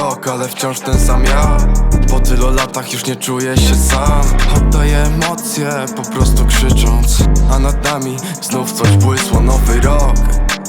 rok, ale wciąż ten sam ja. Po tylu latach już nie czuję się sam. Oddaję emocje, po prostu krzycząc. A nad nami znów coś błysło, nowy rok.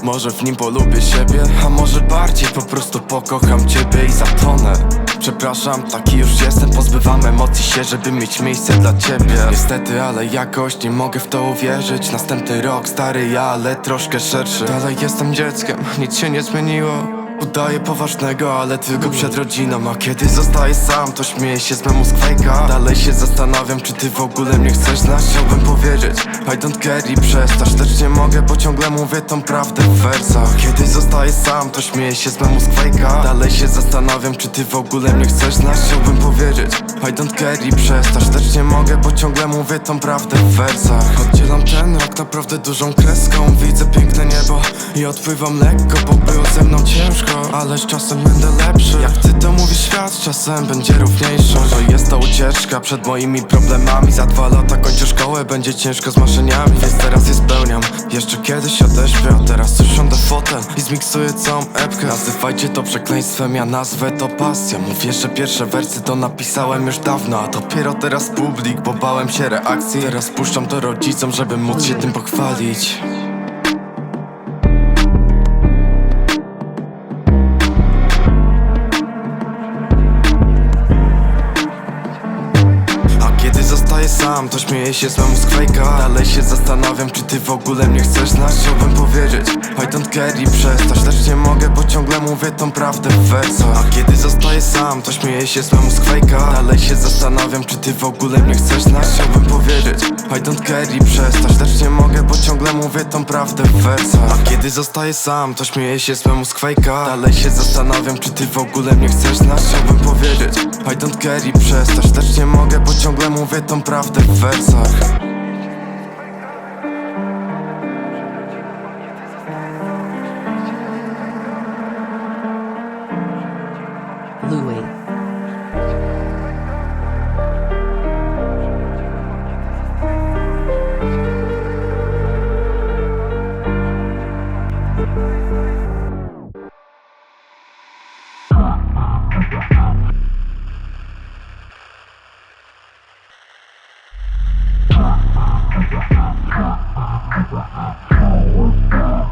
Może w nim polubię siebie, a może bardziej po prostu pokocham ciebie i zatonę. Przepraszam, taki już jestem, pozbywam emocji się, żeby mieć miejsce dla ciebie. Niestety, ale jakoś nie mogę w to uwierzyć. Następny rok, stary ja, ale troszkę szerszy. Dalej jestem dzieckiem, nic się nie zmieniło Udaję poważnego, ale tylko przed rodziną. A kiedy zostaję sam, to śmieję się z memu skwejka Dalej się zastanawiam, czy ty w ogóle mnie chcesz znać. Chciałbym powiedzieć, I don't care i przestać Lecz nie mogę, bo ciągle mówię tą prawdę w wersach. Kiedy zostaję sam, to śmieję się z memu skwejka Dalej się zastanawiam, czy ty w ogóle mnie chcesz znać. Chciałbym powiedzieć, I don't care i przestać Lecz nie mogę, bo ciągle mówię tą prawdę w wersach. Oddzielam ten rok naprawdę dużą kreską. Widzę piękne niebo i odpływam lekko Bo było ze mną ciężko, ale z czasem będę lepszy. Jak ty to mówisz świat, czasem będzie równiejszy. Może jest to ucieczka przed moimi problemami. Za dwa lata kończę szkołę, będzie ciężko z marzeniami. Więc teraz je spełniam, jeszcze kiedyś odeśpię A teraz usiądę fotel i zmiksuję całą epkę. Nazywajcie to przekleństwem, ja nazwę to pasja Mówię, że pierwsze wersy to napisałem już dawno A dopiero teraz publik, bo bałem się reakcji. Teraz puszczam to rodzicom, żeby móc się tym pochwalić zostaję sam, to śmieję się z memu skwejka Dalej się zastanawiam, czy ty w ogóle mnie chcesz znać. Chciałbym powiedzieć, Care i przestać Lecz nie mogę, bo ciągle mówię tą prawdę w wersach. A kiedy zostaję sam, to śmieję się z memu skwejka. Dalej się zastanawiam, czy ty w ogóle mnie chcesz znać. Chciałbym powiedzieć, I don't care i przestać Lecz nie mogę, bo ciągle mówię tą prawdę w wersach. A kiedy zostaję sam, to śmieję się z memu skwejka. Dalej się zastanawiam, czy ty w ogóle mnie chcesz znać. Chciałbym powiedzieć, I don't care i przestać Lecz nie mogę, bo ciągle mówię tą prawdę w wersach Ka